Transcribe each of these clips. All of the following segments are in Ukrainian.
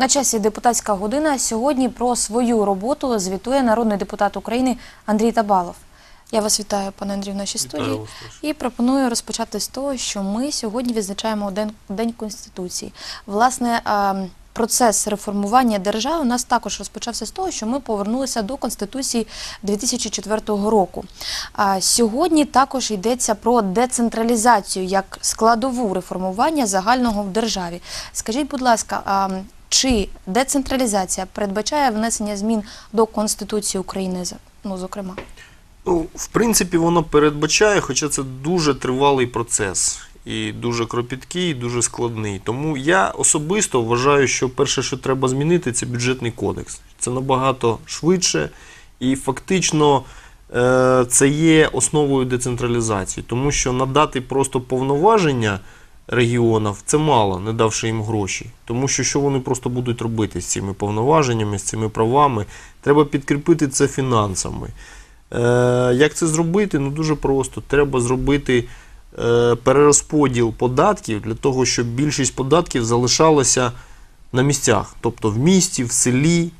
На часі депутатська година сьогодні про свою роботу звітує народний депутат України Андрій Табалов. Я вас вітаю, пане Андрію, в нашій студії. І пропоную розпочати з того, що ми сьогодні відзначаємо День, День Конституції. Власне, процес реформування держави у нас також розпочався з того, що ми повернулися до Конституції 2004 року. Сьогодні також йдеться про децентралізацію як складову реформування загального в державі. Скажіть, будь ласка, чи децентралізація передбачає внесення змін до Конституції України, ну, зокрема? Ну, в принципі, воно передбачає, хоча це дуже тривалий процес і дуже кропіткий, і дуже складний. Тому я особисто вважаю, що перше, що треба змінити, це бюджетний кодекс. Це набагато швидше і фактично е, це є основою децентралізації, тому що надати просто повноваження регіонів це мало, не давши їм гроші. Тому що що вони просто будуть робити з цими повноваженнями, з цими правами, треба підкріпити це фінансами. Е, як це зробити? Ну дуже просто. Треба зробити е, перерозподіл податків для того, щоб більшість податків залишалася на місцях, тобто в місті, в селі,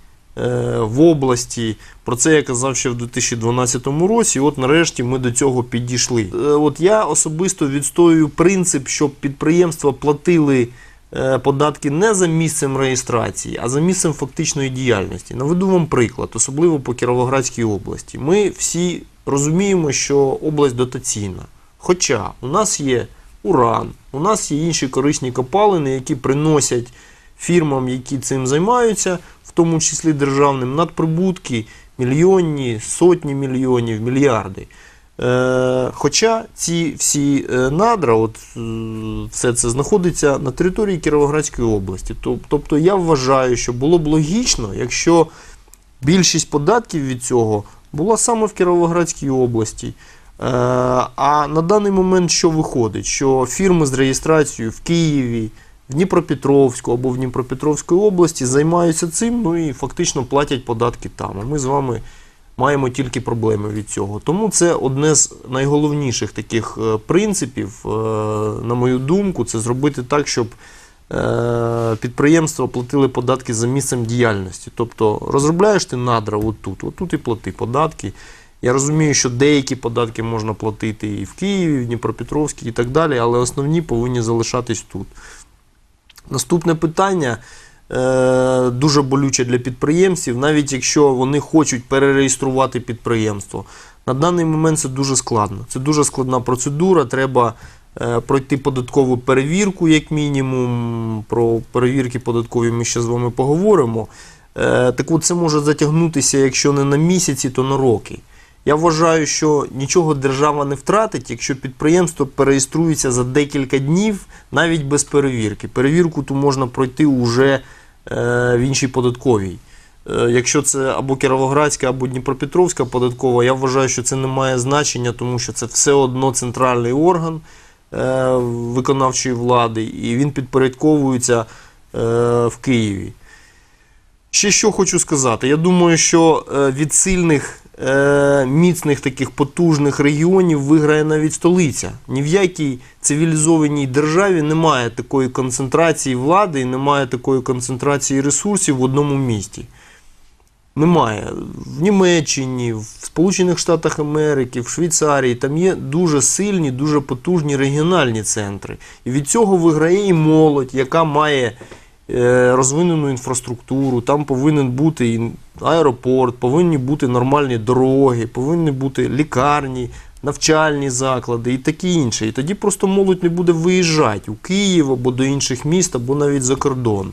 в області. Про це я казав ще в 2012 році. І от нарешті ми до цього підійшли. Е, От я особисто відстоюю принцип, щоб підприємства платили е, податки не за місцем реєстрації, а за місцем фактичної діяльності. Наведу вам приклад, особливо по Кіровоградській області. Ми всі розуміємо, що область дотаційна. Хоча у нас є уран, у нас є інші корисні копалини, які приносять фірмам, які цим займаються, тому числі державним, надприбутки мільйонні, сотні мільйонів, мільярди. Е, хоча ці всі е, надра, от, е, все це знаходиться на території Кіровоградської області. Тобто я вважаю, що було б логічно, якщо більшість податків від цього була саме в Кіровоградській області. Е, А на даний момент що виходить? Що фірми з реєстрацією в Києві, в Дніпропетровську або в Дніпропетровській області займаються цим, ну і фактично платять податки там. А ми з вами маємо тільки проблеми від цього. Тому це одне з найголовніших таких е, принципів, е, на мою думку, це зробити так, щоб е, підприємства платили податки за місцем діяльності. Тобто розробляєш ти надра отут, отут і плати податки. Я розумію, що деякі податки можна платити і в Києві, і в Дніпропетровській і так далі, але основні повинні залишатись тут. Наступне питання е, дуже болюче для підприємців, навіть якщо вони хочуть перереєструвати підприємство. На даний момент це дуже складно. Це дуже складна процедура. Треба е, пройти податкову перевірку, як мінімум. Про перевірки податкові ми ще з вами поговоримо. Е, так от це може затягнутися, якщо не на місяці, то на роки. Я вважаю, що нічого держава не втратить, якщо підприємство переєструється за декілька днів, навіть без перевірки. Перевірку то можна пройти уже е, в іншій податковій. Е, Якщо це або Кіровоградська, або Дніпропетровська податкова, я вважаю, що це не має значення, тому що це все одно центральний орган е, виконавчої влади, і він підпорядковується в Києві. Ще що хочу сказати. Я думаю, що від сильних, е, міцних таких потужних регіонів виграє навіть столиця. Ні в якій цивілізованій державі немає такої концентрації влади і немає такої концентрації ресурсів в одному місті. Немає. В Німеччині, в Сполучених Штатах Америки, в Швейцарії там є дуже сильні, дуже потужні регіональні центри. І від цього виграє і молодь, яка має розвинену інфраструктуру, там повинен бути аеропорт, повинні бути нормальні дороги, повинні бути лікарні, навчальні заклади і таке інше. І тоді просто молодь не буде виїжджати у Київ або до інших міст, або навіть за кордон.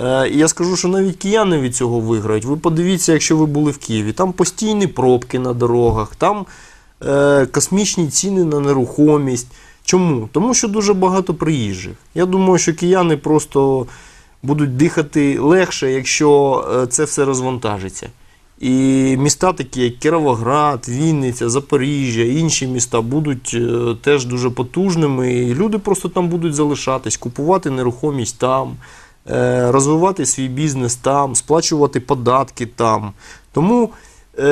Е, І я скажу, що навіть кияни від цього виграють. Ви подивіться, якщо ви були в Києві, там постійні пробки на дорогах, там е, космічні ціни на нерухомість. Чому? Тому що дуже багато приїжджих. Я думаю, що кияни просто будуть дихати легше, якщо е, це все розвантажиться. І міста, такі як Кіровоград, Вінниця, Запоріжжя, інші міста будуть е, теж дуже потужними. І люди просто там будуть залишатись, купувати нерухомість там, е, розвивати свій бізнес там, сплачувати податки там. Тому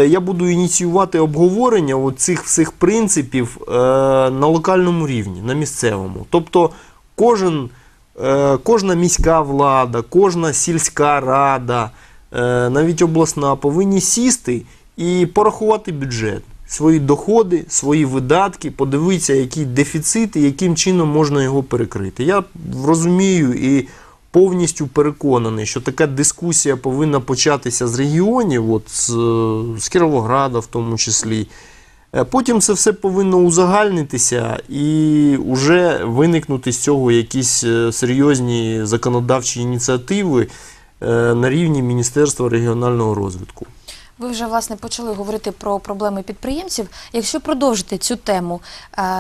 я буду ініціювати обговорення цих всіх принципів на локальному рівні, на місцевому. Тобто кожен кожна міська влада, кожна сільська рада, е, навіть обласна повинні сісти і порахувати бюджет, свої доходи, свої видатки, подивитися, який дефіцит і яким чином можна його перекрити. Я розумію і повністю переконаний, що така дискусія повинна початися з регіонів, от з, з Кіровограда в тому числі. Е, Потім це все повинно узагальнитися і вже виникнути з цього якісь е, серйозні законодавчі ініціативи е, на рівні Міністерства регіонального розвитку. Ви вже власне почали говорити про проблеми підприємців. Якщо продовжити цю тему,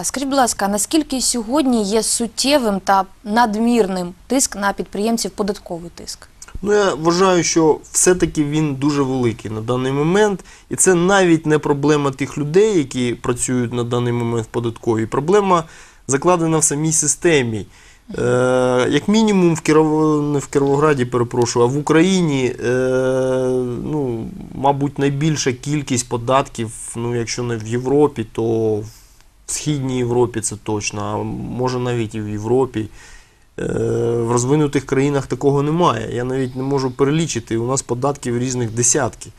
скажіть, будь ласка, наскільки сьогодні є суттєвим та надмірним тиск на підприємців податковий тиск? Ну, я вважаю, що все-таки він дуже великий на даний момент, і це навіть не проблема тих людей, які працюють на даний момент в податковій. Проблема закладена в самій системі. Е, як мінімум, в Кіров... не в Кіровограді, перепрошую, а в Україні, е, ну, мабуть, найбільша кількість податків, ну, якщо не в Європі, то в Східній Європі це точно, а може навіть і в Європі. Е, В розвинутих країнах такого немає. Я навіть не можу перелічити. У нас податків різних десятки.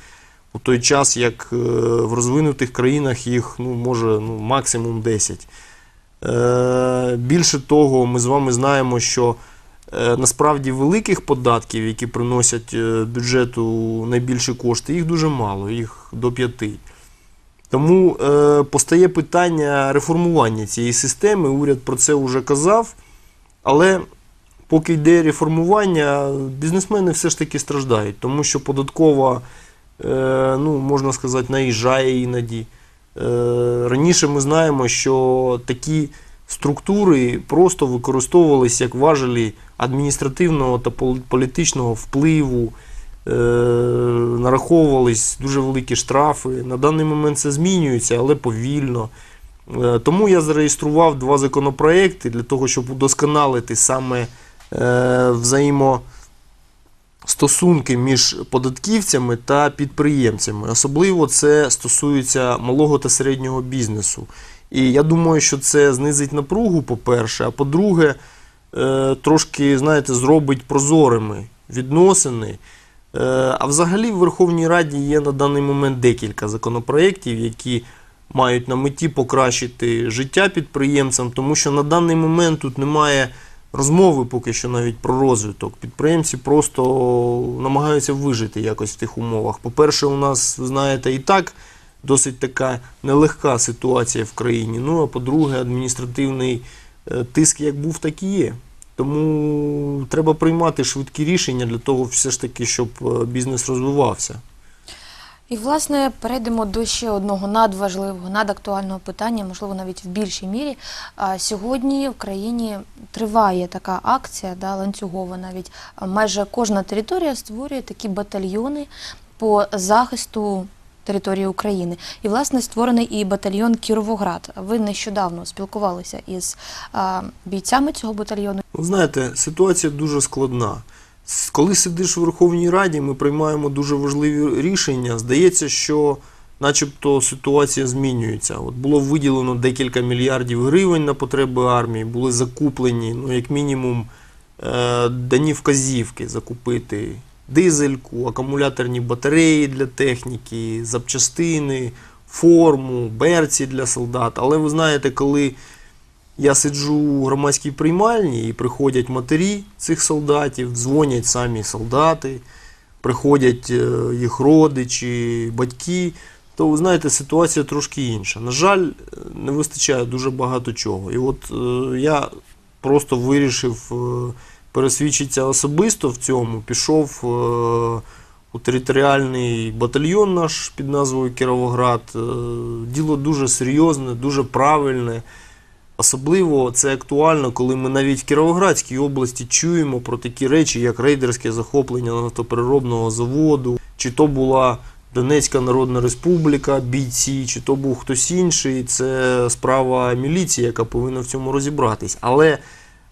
У той час, як е, в розвинутих країнах їх ну, може ну, максимум 10. Е, Більше того, ми з вами знаємо, що насправді великих податків, які приносять бюджету найбільші кошти, їх дуже мало, їх до п'яти. Тому постає питання реформування цієї системи. Уряд про це вже казав. Але поки йде реформування, бізнесмени все ж таки страждають, тому що податкова, е, ну, можна сказати, наїжджає іноді. Е, раніше ми знаємо, що такі структури просто використовувалися як важелі адміністративного та політичного впливу, е, нараховувались дуже великі штрафи. На даний момент це змінюється, але повільно. Е, Тому я зареєстрував два законопроекти для того, щоб удосконалити саме е, взаємостосунки між податківцями та підприємцями. Особливо це стосується малого та середнього бізнесу. І я думаю, що це знизить напругу, по-перше, а по-друге, е, трошки, знаєте, зробить прозорими відносини. А взагалі в Верховній Раді є на даний момент декілька законопроєктів, які мають на меті покращити життя підприємцям, тому що на даний момент тут немає розмови поки що навіть про розвиток. Підприємці просто намагаються вижити якось в тих умовах. По-перше, у нас, знаєте, і так досить така нелегка ситуація в країні. Ну а по-друге, адміністративний е, тиск як був, так і є. Тому треба приймати швидкі рішення для того, все ж таки, щоб е, бізнес розвивався. І, власне, перейдемо до ще одного надважливого, надактуального питання, можливо, навіть в більшій мірі. Сьогодні в країні триває така акція, да, ланцюгова навіть. Майже кожна територія створює такі батальйони по захисту території України. І, власне, створений і батальйон Кіровоград. Ви нещодавно спілкувалися із бійцями цього батальйону. Знаєте, ситуація дуже складна. Коли сидиш в Верховній Раді, ми приймаємо дуже важливі рішення. Здається, що начебто ситуація змінюється. От було виділено декілька мільярдів гривень на потреби армії, були закуплені, ну, як мінімум, е, дані вказівки закупити дизельку, акумуляторні батареї для техніки, запчастини, форму, берці для солдат. Але ви знаєте, коли я сиджу у громадській приймальні і приходять матері цих солдатів, дзвонять самі солдати, приходять е, їх родичі, батьки. То ви знаєте, ситуація трошки інша. На жаль, е, не вистачає дуже багато чого. І от е, я просто вирішив е, пересвідчитися особисто в цьому, пішов е, у територіальний батальйон наш під назвою Кіровоград. Е, Діло дуже серйозне, дуже правильне. Особливо це актуально, коли ми навіть в Кіровоградській області чуємо про такі речі, як рейдерське захоплення нафтопереробного заводу, чи то була Донецька Народна Республіка, бійці, чи то був хтось інший. Це справа міліції, яка повинна в цьому розібратись. Але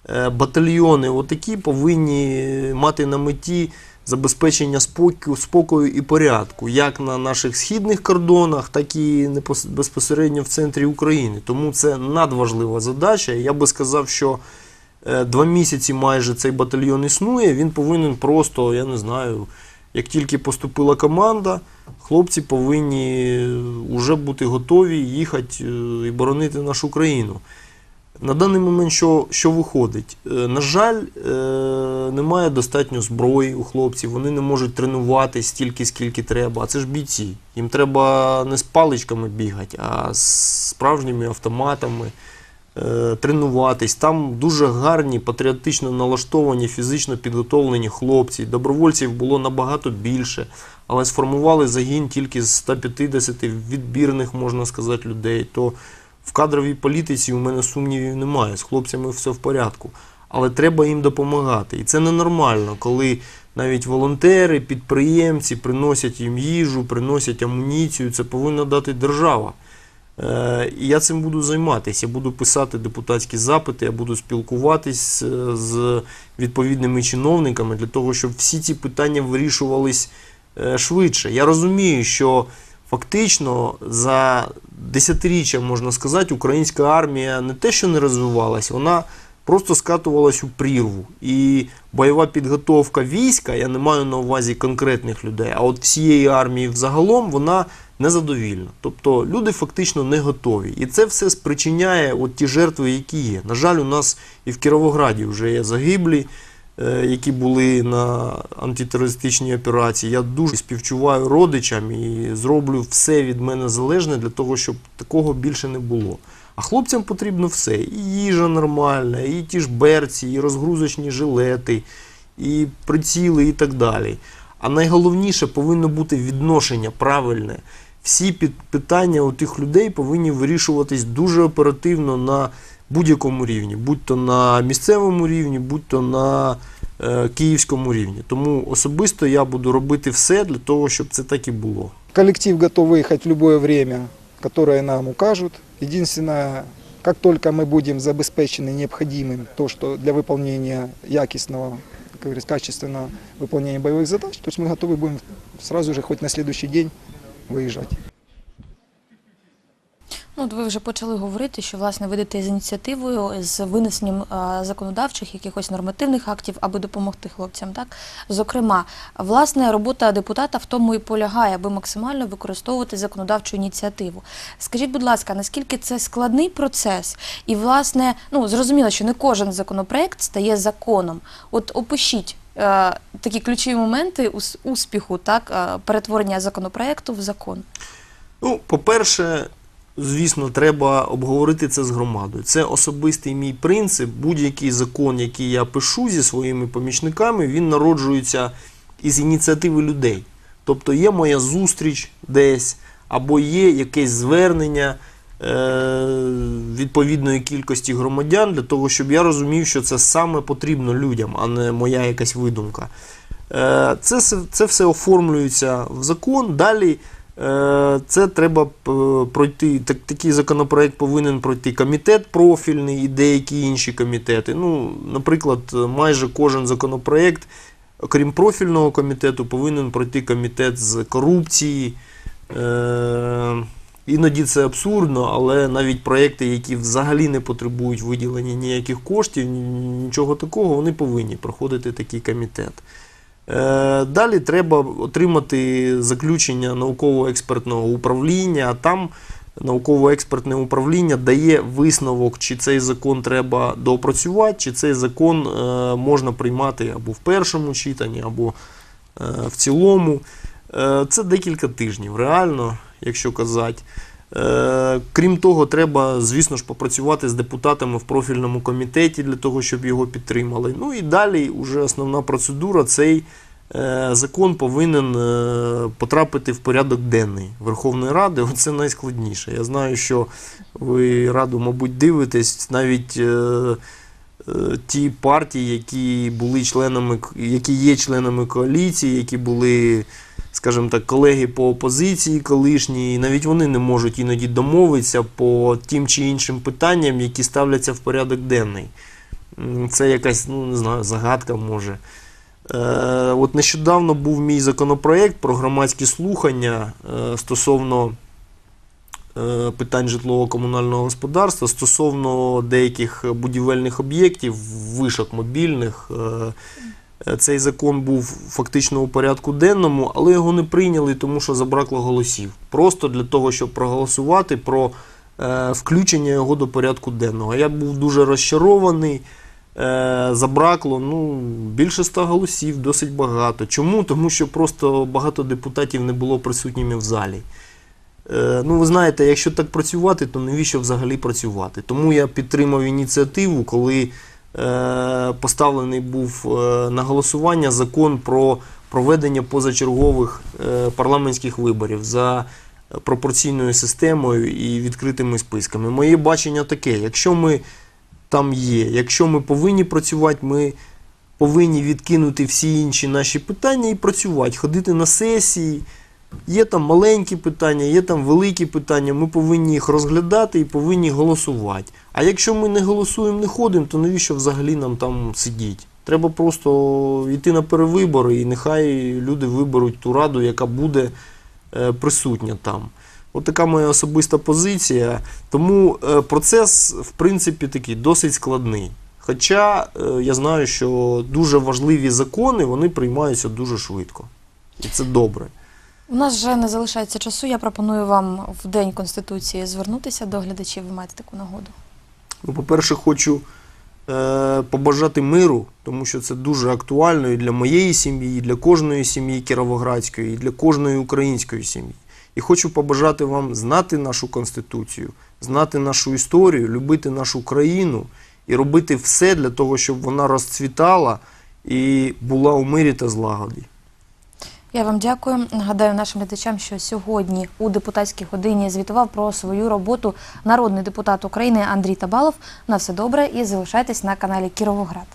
е, батальйони отакі повинні мати на меті забезпечення спокою, спокою і порядку, як на наших східних кордонах, так і безпосередньо в центрі України. Тому це надважлива задача. Я би сказав, що е, два місяці майже цей батальйон існує, він повинен просто, я не знаю, як тільки поступила команда, хлопці повинні вже бути готові їхати е, і боронити нашу країну. На даний момент що, що виходить? Е, На жаль, е, немає достатньо зброї у хлопців, вони не можуть тренуватись стільки, скільки треба. А це ж бійці. Їм треба не з паличками бігати, а з справжніми автоматами е, тренуватись. Там дуже гарні, патріотично налаштовані, фізично підготовлені хлопці. Добровольців було набагато більше, але сформували загін тільки з 150 відбірних, можна сказати, людей. То в кадровій політиці у мене сумнівів немає. З хлопцями все в порядку. Але треба їм допомагати. І це ненормально, коли навіть волонтери, підприємці приносять їм їжу, приносять амуніцію. Це повинна дати держава. Е, І я цим буду займатися. Я буду писати депутатські запити, я буду спілкуватись е, з відповідними чиновниками для того, щоб всі ці питання вирішувались е, швидше. Я розумію, що фактично за десятиріччя, можна сказати, українська армія не те, що не розвивалась, вона просто скатувалась у прірву. І бойова підготовка війська, я не маю на увазі конкретних людей, а от всієї армії взагалом вона незадовільна. Тобто люди фактично не готові. І це все спричиняє от ті жертви, які є. На жаль, у нас і в Кіровограді вже є загиблі, які були на антитерористичній операції. Я дуже співчуваю родичам і зроблю все від мене залежне для того, щоб такого більше не було. А хлопцям потрібно все: і їжа нормальна, і ті ж берці, і розгрузочні жилети, і приціли, і так далі. А найголовніше повинно бути відношення правильне. Всі питання у тих людей повинні вирішуватись дуже оперативно на будь-якому рівні, будь то на місцевому рівні, будь то на е, київському рівні. Тому особисто я буду робити все для того, щоб це так і було. Коллектив готов выехать в любое время, которое нам укажут. Единственное, как только мы будем забезпечены необходимым, то, что для выполнения якостного, как говорится, качественного выполнения боевых задач, то есть мы готовы будем сразу же, хоть на следующий день, выезжать. Ну, ви вже почали говорити, що власне ви йдете з ініціативою з винесенням е, законодавчих якихось нормативних актів, аби допомогти хлопцям. Так, зокрема, власне, робота депутата в тому і полягає, аби максимально використовувати законодавчу ініціативу. Скажіть, будь ласка, наскільки це складний процес? І, власне, ну зрозуміло, що не кожен законопроект стає законом. От опишіть. е, Такі ключові моменти ус- успіху, так е, перетворення законопроекту в закон. Ну, по-перше, звісно, треба обговорити це з громадою. Це особистий мій принцип. Будь-який закон, який я пишу зі своїми помічниками, він народжується із ініціативи людей. Тобто є моя зустріч десь, або є якесь звернення е- відповідної кількості громадян для того, щоб я розумів, що це саме потрібно людям, а не моя якась видумка. Е, Це, це все оформлюється в закон. Далі це треба е, пройти. Так, такий законопроект повинен пройти комітет профільний і деякі інші комітети. Ну, наприклад, майже кожен законопроект, окрім профільного комітету, повинен пройти комітет з корупції. Е, Іноді це абсурдно, але навіть проекти, які взагалі не потребують виділення ніяких коштів, нічого такого, вони повинні проходити такий комітет. Е, Далі треба отримати заключення науково-експертного управління, а там науково-експертне управління дає висновок, чи цей закон треба доопрацювати, чи цей закон е, можна приймати або в першому читанні, або е, в цілому. Це декілька тижнів, реально, якщо казати. Е, Крім того, треба, звісно ж, попрацювати з депутатами в профільному комітеті для того, щоб його підтримали. Ну і далі вже основна процедура. Цей е, закон повинен е, потрапити в порядок денний Верховної Ради. Оце найскладніше. Я знаю, що ви раду, мабуть, дивитесь навіть. Ті партії, які були членами, які є членами коаліції, які були, скажімо так, колеги по опозиції колишній, навіть вони не можуть іноді домовитися по тим чи іншим питанням, які ставляться в порядок денний. Це якась, ну не знаю, загадка може. Е, от нещодавно був мій законопроект про громадські слухання е, стосовно е, питань житлово-комунального господарства стосовно деяких будівельних об'єктів, вишок мобільних. Е, Цей закон був фактично у порядку денному, але його не прийняли, тому що забракло голосів. Просто для того, щоб проголосувати про е, включення його до порядку денного. Я був дуже розчарований. Е, забракло ну, більше ста голосів, досить багато. Чому? Тому що просто багато депутатів не було присутніми в залі. Е, ну, ви знаєте, якщо так працювати, то навіщо взагалі працювати? Тому я підтримав ініціативу, коли е, поставлений був е, на голосування закон про проведення позачергових е, парламентських виборів за пропорційною системою і відкритими списками. Моє бачення таке: якщо ми там є, якщо ми повинні працювати, ми повинні відкинути всі інші наші питання і працювати, ходити на сесії. Є там маленькі питання, є там великі питання. Ми повинні їх розглядати і повинні голосувати. А якщо ми не голосуємо, не ходимо, то навіщо взагалі нам там сидіти? Треба просто йти на перевибори, і нехай люди виберуть ту раду, яка буде е, присутня там. От така моя особиста позиція. Тому е, процес, в принципі, такий досить складний. Хоча е, я знаю, що дуже важливі закони вони приймаються дуже швидко. І це добре. У нас вже не залишається часу. Я пропоную вам в День Конституції звернутися до глядачів. Ви маєте таку нагоду. Ну, по-перше, хочу е, побажати миру, тому що це дуже актуально і для моєї сім'ї, і для кожної сім'ї Кіровоградської, і для кожної української сім'ї. І хочу побажати вам знати нашу Конституцію, знати нашу історію, любити нашу країну і робити все для того, щоб вона розцвітала і була у мирі та злагоді. Я вам дякую. Нагадаю нашим глядачам, що сьогодні у депутатській годині звітував про свою роботу народний депутат України Андрій Табалов. На все добре і залишайтесь на каналі Кіровоград.